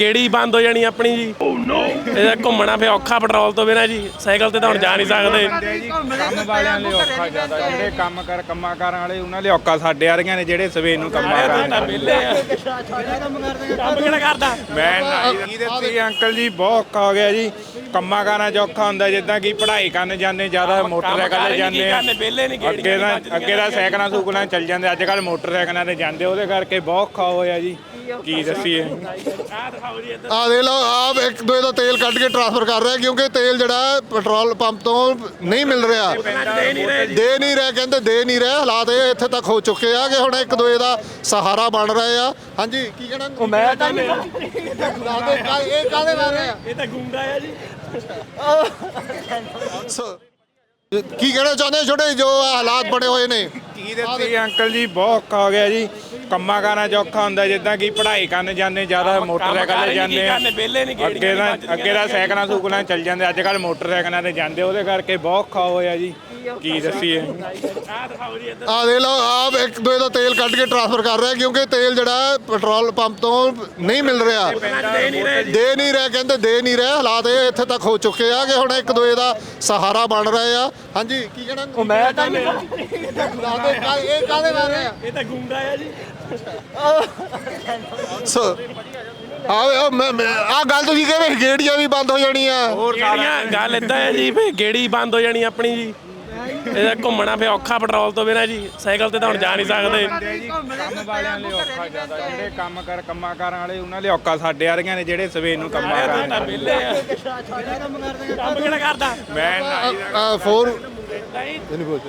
ਗੇੜੀ ਬੰਦ ਹੋ ਜਾਣੀ ਆਪਣੀ ਜੀ। ਇਹਦਾ ਘੁੰਮਣਾ ਫੇ ਔਖਾ ਪੈਟਰੋਲ ਤੋਂ ਬਿਨਾ ਜੀ। ਸਾਈਕਲ ਤੇ ਤਾਂ ਹੁਣ ਜਾ ਨਹੀਂ ਸਕਦੇ। ਕੰਮ ਵਾਲਿਆਂ ਲਈ ਔਖਾ ਜ਼ਿਆਦਾ। ਜਿਹੜੇ ਕੰਮ ਕਰ ਕੰਮਾਂ ਕਾਰਾਂ ਵਾਲੇ ਉਹਨਾਂ ਲਈ ਔਖਾ। ਸਾਡੇ ਵਰਗਿਆਂ ਨੇ ਜਿਹੜੇ ਸਵੇਰ ਨੂੰ ਕੰਮਾਂ ਤਾਂ ਵਿਹਲੇ ਆ। ਕੰਮ ਕਿਹੜਾ ਕਰਦਾ? ਮੈਂ ਨਹੀਂ ਦਿੱਤੀ ਅੰਕਲ ਜੀ ਬਹੁਤ ਔਖਾ ਹੋ ਗਿਆ ਜੀ। ਕੰਮਾਂ ਕਾਰਾਂ 'ਚ ਔਖਾ ਹੁੰਦਾ ਜਿੱਦਾਂ ਕਿ ਪੜ੍ਹਾਈ ਕਰਨ ਜਾਂਦੇ ਜ਼ਿਆਦਾ ਮੋਟਰਸਾਈਕਲ ਤੇ ਜਾਂਦੇ ਆ। ਅੱਗੇ ਦਾ ਅੱਗੇ ਦਾ ਸਾਈਕਲਾਂ ਸੂਕਲਾਂ ਚੱਲ ਜਾਂਦੇ। ਅੱਜ ਕੱਲ ਮੋਟਰਸਾਈਕਲਾਂ ਤੇ ਜਾਂਦੇ ਉਹਦੇ ਕਰਕੇ ਬਹੁਤ ਔਖਾ ਹੋਇਆ ਜੀ। ਕੀ ਦੱਸੀਏ? ਆ ਦੇ ਲਓ ਆਪ ਇੱਕ ਦੋ ਦਾ ਤੇਲ ਕੱਢ ਕੇ ਟ੍ਰਾਂਸਫਰ ਕਰ ਰਿਹਾ ਕਿਉਂਕਿ ਤੇਲ ਜਿਹੜਾ ਪੈਟਰੋਲ ਪੰਪ ਤੋਂ ਨਹੀਂ ਮਿਲ ਰਿਹਾ। ਦੇ ਨਹੀਂ ਰਹੇ ਕਹਿੰਦੇ ਦੇ ਨਹੀਂ ਰਹੇ ਹਾਲਾਤ ਇਹ ਇੱਥੇ ਤੱਕ ਹੋ ਚੁੱਕੇ ਆ ਕਿ ਹੁਣ ਇੱਕ ਦੂਏ ਦਾ ਸਹਾਰਾ ਬਣ ਰਹੇ ਆ। ਹਾਂਜੀ ਕੀ ਕਹਿਣਾ? ਉਹ ਮੈਂ ਤਾਂ ਇਹ ਕਾਦੇ ਬਾਰੇ ਆ? ਇਹ ਤਾਂ ਗੁੰਡਾ ਆ ਜੀ। ਸੋ, ਕੀ ਕਹਿਣਾ ਚਾਹੁੰਦੇ ਛੋਟੇ ਜੋ ਹਾਲਾਤ ਬਣੇ ਹੋਏ ਨੇ। ਕੀ ਦੱਸੀ ਅੰਕਲ ਜੀ ਬਹੁਤ ਔਖਾ ਹੋ ਗਿਆ ਜੀ। ਕੰਮਾਂ ਕਾਰਾਂ 'ਚ ਔਖਾ ਹੁੰਦਾ ਜਿੱਦਾਂ ਕਿ ਪੜ੍ਹਾਈ ਕਰਨ ਜਾਂਦੇ ਜ਼ਿਆਦਾ ਮੋਟਰਸਾਈਕਲ ਤੇ ਜਾਂਦੇ ਆ। ਅੱਗੇ ਦਾ ਅੱਗੇ ਦਾ ਸਾਈਕਲਾਂ ਸੂਕਲਾਂ ਚੱਲ ਜਾਂਦੇ ਅੱਜ ਕੱਲ ਮੋਟਰਸਾਈਕਲਾਂ ਤੇ ਜਾਂਦੇ ਉਹਦੇ ਕਰਕੇ ਬਹੁਤ ਔਖਾ ਹੋਇਆ ਜੀ। ਕੀ ਦੱਸੀਏ। ਆ ਦੇ ਲਓ ਆਪ ਇੱਕ ਦੂਏ ਦਾ ਤੇਲ ਕੱਢ ਕੇ ਟ੍ਰਾਂਸਫਰ ਕਰ ਰਿਹਾ ਕਿਉਂਕਿ ਤੇਲ ਜਿਹੜਾ ਪੈਟਰੋਲ ਪੰਪ ਤੋਂ ਨਹੀਂ ਮਿਲ ਰਿਹਾ। ਦੇ ਨਹੀਂ ਰਹੇ। ਕਹਿੰਦੇ ਦੇ ਨਹੀਂ ਰਹੇ ਹਾਲਾਤ ਇਹ ਇੱਥੇ ਤੱਕ ਹੋ ਚੁੱਕੇ ਆ ਕਿ ਹੁਣ ਇੱਕ ਦੂਏ ਦਾ ਸਹਾਰਾ ਬਣ ਰਹੇ ਆ। ਹਾਂਜੀ ਕੀ ਕਹਿਣਾ? ਉਹ ਮੈਂ ਤਾਂ ਇਹ ਕਾਦੇ ਬਾਰੇ ਆ? ਇਹ ਤਾਂ ਗੁੰਡਾ ਆ ਜੀ। ਸੋ ਆ ਆ ਗੱਲ ਤੁਸੀਂ ਕਹਿੰਦੇ ਗੇੜੀਆਂ ਵੀ ਬੰਦ ਹੋ ਜਾਣੀਆਂ। ਗੇੜੀਆਂ ਗੱਲ ਇਦਾਂ ਹੈ ਜੀ ਫੇ ਗੇੜੀ ਬੰਦ ਹੋ ਜਾਣੀ ਆਪਣੀ ਜੀ। ਇਹਦਾ ਘੁੰਮਣਾ ਫੇ ਔਖਾ ਪੈਟਰੋਲ ਤੋਂ ਬਿਨਾ ਜੀ। ਸਾਈਕਲ ਤੇ ਤਾਂ ਹੁਣ ਜਾ ਨਹੀਂ ਸਕਦੇ। ਜੀ ਕੰਮ ਵਾਲਿਆਂ ਲਈ ਔਖਾ ਜ਼ਿਆਦਾ। ਜਿਹੜੇ ਕੰਮ ਕਰ ਕੰਮਾਂ ਕਾਰਾਂ ਵਾਲੇ ਉਹਨਾਂ ਲਈ ਔਖਾ। ਸਾਡੇ ਵਰਗਿਆਂ ਨੇ ਜਿਹੜੇ ਸਵੇਰ ਨੂੰ ਕੰਮਾਂ ਇਹ ਕਰਨ। ਤਾਂ ਵਿਹਲੇ ਆ। ਕੰਮ ਕਿਹੜਾ ਕਰਦਾ? ਮੈਂ ਨਹੀਂ ਆ ਫੋਰ ਨਹੀਂ। ਨਹੀਂ ਬੋਲ